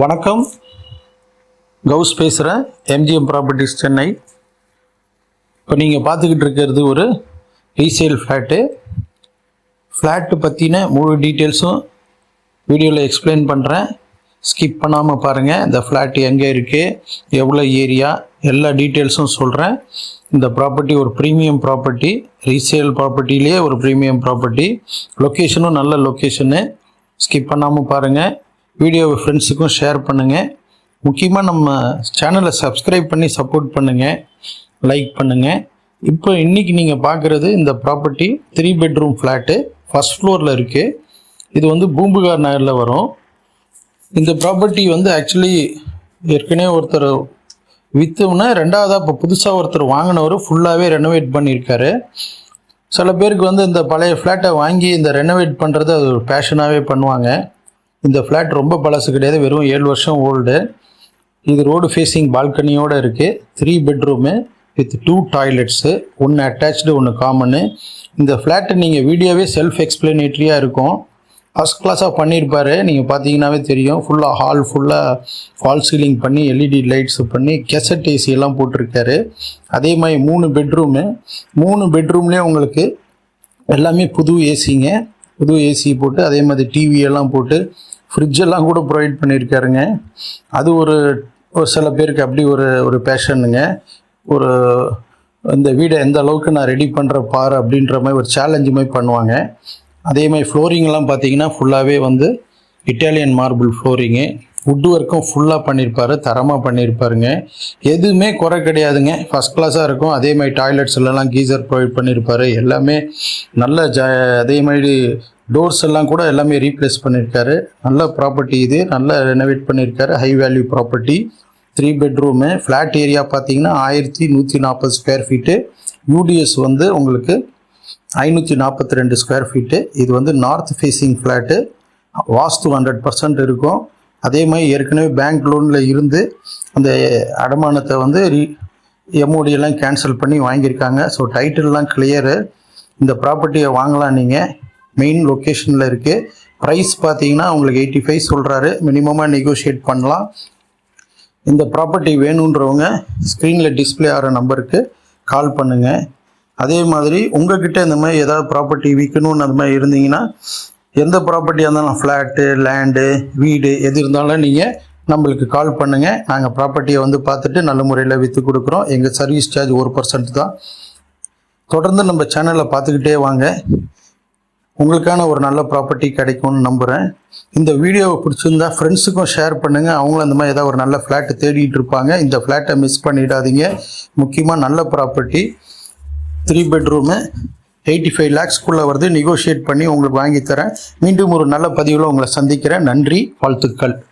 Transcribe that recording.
வணக்கம். கவுஸ் பேசுகிறேன் MGM properties Chennai. இப்போ நீங்கள் பார்த்துக்கிட்டு இருக்கிறது ஒரு ரீசேல் ஃப்ளாட்டு ஃப்ளாட்டு பற்றின முழு டீட்டெயில்ஸும் வீடியோவில் எக்ஸ்பிளைன் பண்ணுறேன் ஸ்கிப் பண்ணாமல் பாருங்கள் இந்த ஃப்ளாட் எங்கே இருக்குது எவ்வளோ ஏரியா எல்லா டீட்டெயில்ஸும் சொல்கிறேன் இந்த ப்ராப்பர்ட்டி ஒரு ப்ரீமியம் ப்ராப்பர்ட்டி ரீசேல் ப்ராப்பர்ட்டிலேயே ஒரு ப்ரீமியம் ப்ராப்பர்ட்டி லொக்கேஷனும் நல்ல லொக்கேஷனு ஸ்கிப் பண்ணாமல் பாருங்கள் வீடியோவை ஃப்ரெண்ட்ஸுக்கும் ஷேர் பண்ணுங்கள் முக்கியமாக நம்ம சேனலை சப்ஸ்கிரைப் பண்ணி சப்போர்ட் பண்ணுங்கள் லைக் பண்ணுங்கள் இப்போ இன்றைக்கி நீங்கள் பார்க்குறது இந்த property three bedroom flat first ஃப்ளோரில் இருக்குது இது வந்து பூம்புகார் நகரில் வரும். இந்த ப்ராப்பர்ட்டி வந்து ஆக்சுவலி ஏற்கனவே ஒருத்தர் விற்றோம்னா ரெண்டாவதாக இப்போ புதுசாக ஒருத்தர் வாங்கினவர் ஃபுல்லாகவே ரெனோவேட் பண்ணியிருக்காரு. சில பேருக்கு வந்து இந்த பழைய ஃப்ளாட்டை வாங்கி இந்த ரெனோவேட் பண்ணுறது அது ஒரு பேஷனாகவே பண்ணுவாங்க. இந்த ஃப்ளாட் ரொம்ப பழசு கிடையாது வெறும் ஏழு வருஷம் ஓல்டு. இது ரோடு ஃபேஸிங் பால்கனியோடு இருக்குது three bedroom with two toilets ஒன்று அட்டாச்சு ஒன்று காமனு இந்த ஃப்ளாட்டு நீங்கள் வீடியோவே செல்ஃப் எக்ஸ்பிளனேட்ரியாக இருக்கும் ஃபஸ்ட் கிளாஸாக பண்ணியிருப்பாரு. நீங்கள் பார்த்தீங்கன்னாவே தெரியும். ஃபுல்லாக ஹால் ஃபுல்லாக ஃபால் சீலிங் பண்ணி எல்இடி லைட்ஸ் பண்ணி கெசட் ஏசி எல்லாம் போட்டிருக்காரு. அதே மாதிரி மூணு பெட்ரூமு மூணு பெட்ரூம்லேயே உங்களுக்கு எல்லாமே புது ஏசிங்க புது ஏசி போட்டு அதே மாதிரி டிவி எல்லாம் போட்டு ஃப்ரிட்ஜ் எல்லாம் கூட ப்ரொவைட் பண்ணியிருக்காருங்க. அது ஒரு ஒரு சில பேருக்கு அப்படி ஒரு ஒரு பேஷனுங்க ஒரு இந்த வீடை எந்த அளவுக்கு நான் ரெடி பண்ணுற பாரு அப்படின்ற மாதிரி ஒரு சேலஞ்சு மாதிரி பண்ணுவாங்க. அதே மாதிரி ஃப்ளோரிங்லாம் பார்த்தீங்கன்னா ஃபுல்லாகவே வந்து இட்டாலியன் மார்பிள் ஃப்ளோரிங்கு வுட் ஒர்க்கும் ஃபுல்லாக பண்ணியிருப்பாரு தரமாக பண்ணியிருப்பாருங்க எதுவுமே குறை கிடையாதுங்க. ஃபஸ்ட் கிளாஸாக இருக்கும். அதே மாதிரி டாய்லெட்ஸ்லலாம் கீசர் ப்ரொவைட் பண்ணியிருப்பாரு எல்லாமே நல்ல ஜ அதே மாதிரி டோர்ஸ் எல்லாம் கூட எல்லாமே ரீப்ளேஸ் பண்ணியிருக்காரு நல்ல ப்ராப்பர்ட்டி இது. நல்லா ரெனோவேட் பண்ணியிருக்காரு high value property three bedroom flat area பார்த்தீங்கன்னா ஆயிரத்தி நூற்றி நாற்பது ஸ்கொயர் ஃபீட்டு யூடிஎஸ் வந்து உங்களுக்கு ஐநூற்றி நாற்பத்தி ரெண்டு ஸ்கொயர் ஃபீட்டு இது வந்து north facing flat vastu hundred percent இருக்கும். அதே மாதிரி ஏற்கனவே பேங்க் லோனில் இருந்து அந்த அடமானத்தை வந்து எம்ஓடி எல்லாம் கேன்சல் பண்ணி வாங்கியிருக்காங்க. ஸோ டைட்டில்லாம் கிளியரு இந்த ப்ராப்பர்ட்டியை வாங்கலாம் நீங்கள் மெயின் லொக்கேஷனில் இருக்குது ப்ரைஸ் பார்த்தீங்கன்னா உங்களுக்கு எயிட்டி ஃபைவ் சொல்கிறாரு மினிமமாக நெகோஷியேட் பண்ணலாம். இந்த ப்ராப்பர்ட்டி வேணுன்றவங்க ஸ்க்ரீனில் டிஸ்ப்ளே ஆகிற நம்பருக்கு கால் பண்ணுங்கள் அதே மாதிரி உங்ககிட்ட இந்த மாதிரி ஏதாவது ப்ராப்பர்ட்டி விற்கணும்னு அந்த மாதிரி இருந்தீங்கன்னா எந்த ப்ராப்பர்ட்டியாக இருந்தாலும் ஃப்ளாட்டு லேண்டு வீடு எது இருந்தாலும் நீங்கள் நம்மளுக்கு கால் பண்ணுங்கள் நாங்கள் ப்ராப்பர்ட்டியை வந்து பார்த்துட்டு நல்ல முறையில் விற்று கொடுக்குறோம். எங்கள் சர்வீஸ் சார்ஜ் ஒரு பர்சன்ட் தான். தொடர்ந்து நம்ம சேனலை பார்த்துக்கிட்டே வாங்க. உங்களுக்கான ஒரு நல்ல ப்ராப்பர்ட்டி கிடைக்கும்னு நம்புகிறேன் இந்த வீடியோவை பிடிச்சிருந்தா ஃப்ரெண்ட்ஸுக்கும் ஷேர் பண்ணுங்கள் அவங்களும் அந்த மாதிரி ஏதாவது ஒரு நல்ல ஃப்ளாட்டு தேடிட்டு இருப்பாங்க. இந்த ஃப்ளாட்டை மிஸ் பண்ணிடாதீங்க. முக்கியமாக நல்ல property three bedroom eighty five லேக்ஸ்க்குள்ளே வருது. நெகோஷியேட் பண்ணி உங்களுக்கு வாங்கி தரேன். மீண்டும் ஒரு நல்ல பதிவில் உங்களை சந்திக்கிறேன். நன்றி வாழ்த்துக்கள்.